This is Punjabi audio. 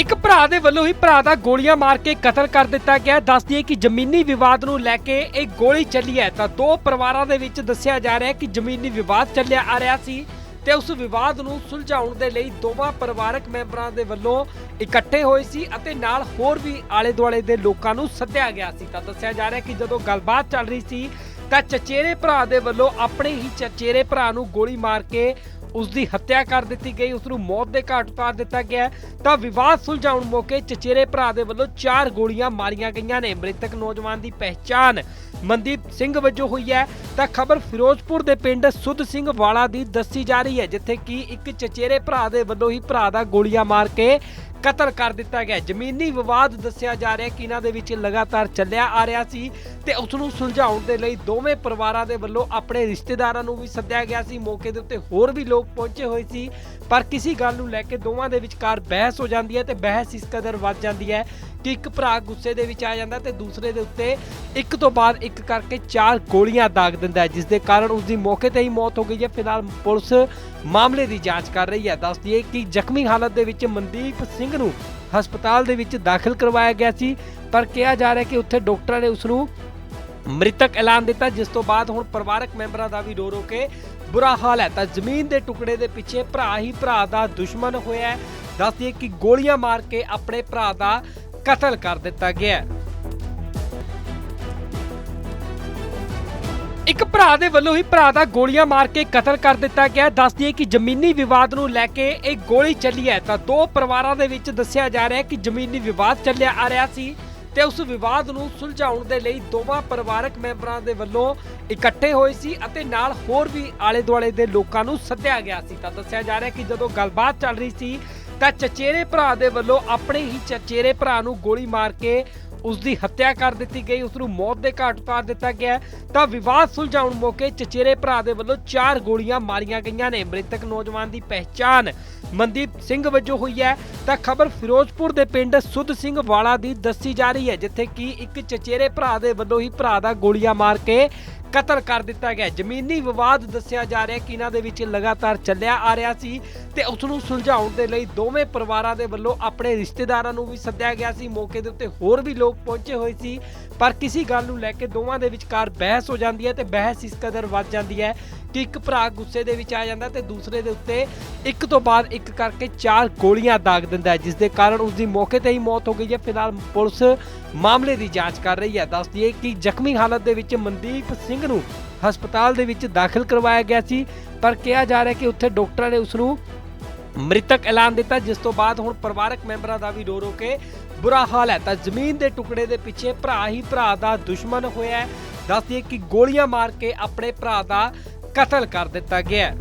ਇੱਕ ਭਰਾ ਦੇ ਵੱਲੋਂ ਹੀ ਭਰਾ ਦਾ ਗੋਲੀਆਂ ਮਾਰ ਕੇ ਕਤਲ ਕਰ ਦਿੱਤਾ ਗਿਆ। ਦੱਸ ਦਈਏ ਕਿ ਜ਼ਮੀਨੀ ਵਿਵਾਦ ਨੂੰ ਲੈ ਕੇ ਇਹ ਗੋਲੀ ਚੱਲੀ ਹੈ। ਤਾਂ ਦੋ ਪਰਿਵਾਰਾਂ ਦੇ ਵਿੱਚ ਦੱਸਿਆ ਜਾ ਰਿਹਾ ਹੈ ਕਿ ਜ਼ਮੀਨੀ ਵਿਵਾਦ ਚੱਲਿਆ ਆ ਰਿਹਾ ਸੀ ਤੇ ਉਸ ਵਿਵਾਦ ਨੂੰ ਸੁਲਝਾਉਣ ਦੇ ਲਈ ਦੋਵਾਂ ਪਰਿਵਾਰਕ ਮੈਂਬਰਾਂ ਦੇ ਵੱਲੋਂ ਇਕੱਠੇ ਹੋਏ ਸੀ ਅਤੇ ਨਾਲ ਹੋਰ ਵੀ ਆਲੇ ਦੁਆਲੇ ਦੇ ਲੋਕਾਂ ਨੂੰ ਸੱਦਿਆ ਗਿਆ ਸੀ। ਤਾਂ ਦੱਸਿਆ ਜਾ ਰਿਹਾ ਕਿ ਜਦੋਂ ਗੱਲਬਾਤ ਚੱਲ ਰਹੀ ਸੀ ਤਾਂ ਚਚੇਰੇ ਭਰਾ ਦੇ ਵੱਲੋਂ ਆਪਣੇ ਹੀ ਚਚੇਰੇ ਭਰਾ ਨੂੰ ਗੋਲੀ ਮਾਰ ਕੇ ਉਸ ਦੀ ਹੱਤਿਆ ਕਰ ਦਿੱਤੀ ਗਈ ਉਸ ਨੂੰ ਮੌਤ ਦੇ ਘਾਟ ਉਤਾਰ ਦਿੱਤਾ ਗਿਆ ਤਾਂ ਵਿਵਾਦ ਸੁਲਝਾਉਣ ਮੌਕੇ ਚਚੇਰੇ ਭਰਾ ਦੇ ਵੱਲੋਂ ਚਾਰ ਗੋਲੀਆਂ ਮਾਰੀਆਂ ਗਈਆਂ ਨੇ। ਮ੍ਰਿਤਕ ਨੌਜਵਾਨ ਦੀ ਪਹਿਚਾਣ ਮਨਦੀਪ ਸਿੰਘ ਵਜੋਂ ਹੋਈ ਹੈ। ਤਾਂ ਖਬਰ ਫਿਰੋਜ਼ਪੁਰ ਦੇ ਪਿੰਡ ਸੁੱਧ ਸਿੰਘ ਵਾਲਾ ਦੀ ਦੱਸੀ ਜਾ ਰਹੀ ਹੈ, ਜਿੱਥੇ ਕਿ ਇੱਕ ਚਚੇਰੇ ਭਰਾ ਦੇ ਵੱਲੋਂ ਹੀ ਭਰਾ ਦਾ ਗੋਲੀਆਂ ਮਾਰ ਕੇ ਕਤਲ ਕਰ ਦਿੱਤਾ ਗਿਆ। ਜ਼ਮੀਨੀ ਵਿਵਾਦ ਦੱਸਿਆ ਜਾ ਰਿਹਾ ਕਿ ਇਹਨਾਂ ਦੇ ਵਿੱਚ ਲਗਾਤਾਰ ਚੱਲਿਆ ਆ ਰਿਹਾ ਸੀ ਤੇ ਉਸ ਨੂੰ ਸੁਲਝਾਉਣ ਦੇ ਲਈ ਦੋਵੇਂ ਪਰਿਵਾਰਾਂ ਦੇ ਵੱਲੋਂ ਆਪਣੇ ਰਿਸ਼ਤੇਦਾਰਾਂ ਨੂੰ ਵੀ ਸੱਦਿਆ ਗਿਆ ਸੀ। ਮੌਕੇ ਦੇ ਉੱਤੇ ਹੋਰ ਵੀ ਲੋਕ ਪਹੁੰਚੇ ਹੋਏ ਸੀ। ਪਰ ਕਿਸੇ ਗੱਲ ਨੂੰ ਲੈ ਕੇ ਦੋਵਾਂ ਦੇ ਵਿਚਕਾਰ ਬਹਿਸ ਹੋ ਜਾਂਦੀ ਹੈ ਤੇ ਬਹਿਸ ਇਸ ਕਦਰ ਵੱਧ ਜਾਂਦੀ ਹੈ ਕਿ ਇੱਕ ਭਰਾ ਗੁੱਸੇ ਦੇ ਵਿੱਚ ਆ ਜਾਂਦਾ ਤੇ ਦੂਸਰੇ ਦੇ ਉੱਤੇ ਇੱਕ ਤੋਂ ਬਾਅਦ ਇੱਕ ਕਰਕੇ ਚਾਰ ਗੋਲੀਆਂ ਦਾਗ ਦਿੰਦਾ ਹੈ, ਜਿਸ ਦੇ ਕਾਰਨ ਉਸ ਦੀ ਮੌਕੇ ਤੇ ਹੀ ਮੌਤ ਹੋ ਗਈ ਹੈ। ਫਿਲਹਾਲ ਪੁਲਿਸ ਮਾਮਲੇ ਦੀ ਜਾਂਚ ਕਰ ਰਹੀ ਹੈ। ਦੱਸ ਦਈਏ ਕਿ ਜ਼ਖਮੀ ਹਾਲਤ ਦੇ ਵਿੱਚ ਮਨਦੀਪ ਸਿੰਘ ਨੂੰ ਹਸਪਤਾਲ ਦੇ ਵਿੱਚ ਦਾਖਲ ਕਰਵਾਇਆ ਗਿਆ ਸੀ, ਪਰ ਕਿਹਾ ਜਾ ਰਿਹਾ ਕਿ ਉੱਥੇ ਡਾਕਟਰਾਂ ਨੇ ਉਸ ਨੂੰ ਮ੍ਰਿਤਕ ਐਲਾਨ ਦਿੱਤਾ, ਜਿਸ ਤੋਂ ਬਾਅਦ ਹੁਣ ਪਰਿਵਾਰਕ ਮੈਂਬਰਾਂ ਦਾ ਵੀ ਰੋ ਰੋ ਕੇ ਬੁਰਾ ਹਾਲ ਹੈ। ਤਾਂ ਜ਼ਮੀਨ ਦੇ ਟੁਕੜੇ ਦੇ ਪਿੱਛੇ ਭਰਾ ਹੀ ਭਰਾ ਦਾ ਦੁਸ਼ਮਣ ਹੋਇਆ ਹੈ। ਕਿ ਗੋਲੀਆਂ ਮਾਰ ਕੇ ਆਪਣੇ ਭਰਾ ਦਾ ਕਤਲ ਕਰ ਦਿੱਤਾ ਗਿਆ ਇੱਕ ਭਰਾ ਦੇ ਵੱਲੋਂ ਹੀ ਭਰਾ ਦਾ ਗੋਲੀਆਂ ਮਾਰ ਕੇ ਕਤਲ ਕਰ ਦਿੱਤਾ ਗਿਆ ਦੱਸ ਦਈਏ ਕਿ ਜ਼ਮੀਨੀ ਵਿਵਾਦ ਨੂੰ ਲੈ ਕੇ ਇਹ ਗੋਲੀ ਚੱਲੀ ਹੈ। ਤਾਂ ਦੋ ਪਰਿਵਾਰਾਂ ਦੇ ਵਿੱਚ ਦੱਸਿਆ ਜਾ ਰਿਹਾ ਹੈ ਕਿ ਜ਼ਮੀਨੀ ਵਿਵਾਦ ਚੱਲਿਆ ਆ ਰਿਹਾ ਸੀ ਤੇ ਉਸ ਵਿਵਾਦ ਨੂੰ ਸੁਲਝਾਉਣ ਦੇ ਲਈ ਦੋਵਾਂ ਪਰਿਵਾਰਕ ਮੈਂਬਰਾਂ ਦੇ ਵੱਲੋਂ ਇਕੱਠੇ ਹੋਏ ਸੀ ਅਤੇ ਨਾਲ ਹੋਰ ਵੀ ਆਲੇ ਦੁਆਲੇ ਦੇ ਲੋਕਾਂ ਨੂੰ ਸੱਦਿਆ ਗਿਆ ਸੀ। ਤਾਂ ਦੱਸਿਆ ਜਾ ਰਿਹਾ ਕਿ ਜਦੋਂ ਗੱਲਬਾਤ ਚੱਲ ਰਹੀ ਸੀ ਤਾਂ ਚਚੇਰੇ ਭਰਾ ਦੇ ਵੱਲੋਂ ਆਪਣੇ ਹੀ ਚਚੇਰੇ ਭਰਾ ਨੂੰ ਗੋਲੀ ਮਾਰ ਕੇ ਉਸ ਦੀ ਹੱਤਿਆ ਕਰ ਦਿੱਤੀ ਗਈ ਉਸ ਨੂੰ ਮੌਤ ਦੇ ਘਾਟ ਉਤਾਰ ਦਿੱਤਾ ਗਿਆ। ਤਾਂ ਵਿਵਾਦ ਸੁਲਝਾਉਣ ਮੌਕੇ ਚਚੇਰੇ ਭਰਾ ਦੇ ਵੱਲੋਂ ਚਾਰ ਗੋਲੀਆਂ ਮਾਰੀਆਂ ਗਈਆਂ ਨੇ। ਮ੍ਰਿਤਕ ਨੌਜਵਾਨ ਦੀ ਪਹਿਚਾਣ ਮਨਦੀਪ ਸਿੰਘ ਵਜੋਂ ਹੋਈ ਹੈ। ਤਾਂ ਖਬਰ ਫਿਰੋਜ਼ਪੁਰ ਦੇ ਪਿੰਡ ਸੁੱਧ ਸਿੰਘ ਵਾਲਾ ਦੀ ਦੱਸੀ ਜਾ ਰਹੀ ਹੈ, ਜਿੱਥੇ ਕਿ ਇੱਕ ਚਚੇਰੇ ਭਰਾ ਦੇ ਵੱਲੋਂ ਹੀ ਭਰਾ ਦਾ ਗੋਲੀਆਂ ਮਾਰ ਕੇ ਕਤਲ ਕਰ ਦਿੱਤਾ ਗਿਆ। ਜ਼ਮੀਨੀ ਵਿਵਾਦ ਦੱਸਿਆ ਜਾ ਰਿਹਾ ਕਿ ਇਹਨਾਂ ਦੇ ਵਿੱਚ ਲਗਾਤਾਰ ਚੱਲਿਆ ਆ ਰਿਹਾ ਸੀ ਤੇ ਉਸ ਨੂੰ ਸੁਲਝਾਉਣ ਦੇ ਲਈ ਦੋਵੇਂ ਪਰਿਵਾਰਾਂ ਦੇ ਵੱਲੋਂ ਆਪਣੇ ਰਿਸ਼ਤੇਦਾਰਾਂ ਨੂੰ ਵੀ ਸੱਦਿਆ ਗਿਆ ਸੀ। ਮੌਕੇ ਦੇ ਉੱਤੇ ਹੋਰ ਵੀ ਲੋਕ ਪਹੁੰਚੇ ਹੋਏ ਸੀ, ਪਰ ਕਿਸੇ ਗੱਲ ਨੂੰ ਲੈ ਕੇ ਦੋਵਾਂ ਦੇ ਵਿਚਕਾਰ ਬਹਿਸ ਹੋ ਜਾਂਦੀ ਹੈ ਤੇ ਬਹਿਸ ਇਸ ਕਦਰ ਵੱਧ ਜਾਂਦੀ ਹੈ ਕਿ ਇੱਕ ਭਰਾ ਗੁੱਸੇ ਦੇ ਵਿੱਚ ਆ ਜਾਂਦਾ ਤੇ ਦੂਸਰੇ ਦੇ ਉੱਤੇ ਇੱਕ ਤੋਂ ਬਾਅਦ ਇੱਕ ਕਰਕੇ ਚਾਰ ਗੋਲੀਆਂ ਦਾਗ ਦਿੰਦਾ ਹੈ, ਜਿਸ ਦੇ ਕਾਰਨ ਉਸ ਦੀ ਮੌਕੇ ਤੇ ਹੀ ਮੌਤ ਹੋ ਗਈ ਹੈ। ਫਿਲਹਾਲ ਪੁਲਿਸ ਮਾਮਲੇ ਦੀ ਜਾਂਚ ਕਰ ਰਹੀ ਹੈ। ਦੱਸ ਦਈਏ ਕਿ ਜ਼ਖਮੀ ਹਾਲਤ ਦੇ ਵਿੱਚ ਮਨਦੀਪ ਸਿੰਘ ਨੂੰ ਹਸਪਤਾਲ ਦੇ ਵਿੱਚ ਦਾਖਲ ਕਰਵਾਇਆ ਗਿਆ ਸੀ, ਪਰ ਕਿਹਾ ਜਾ ਰਿਹਾ ਕਿ ਉੱਥੇ ਡਾਕਟਰਾਂ ਨੇ ਉਸ ਨੂੰ ਮ੍ਰਿਤਕ ਐਲਾਨ ਦਿੱਤਾ, ਜਿਸ ਤੋਂ ਬਾਅਦ ਹੁਣ ਪਰਿਵਾਰਕ ਮੈਂਬਰਾਂ ਦਾ ਵੀ ਰੋ ਰੋ ਕੇ ਬੁਰਾ ਹਾਲ ਹੈ। ਤਾਂ ਜ਼ਮੀਨ ਦੇ ਟੁਕੜੇ ਦੇ ਪਿੱਛੇ ਭਰਾ ਹੀ ਭਰਾ ਦਾ ਦੁਸ਼ਮਣ ਹੋਇਆ ਹੈ। ਦੱਸ ਦਈਏ ਕਿ ਗੋਲੀਆਂ ਮਾਰ ਕੇ ਆਪਣੇ ਭਰਾ ਦਾ ਕਤਲ ਕਰ ਦਿੱਤਾ ਗਿਆ ਹੈ।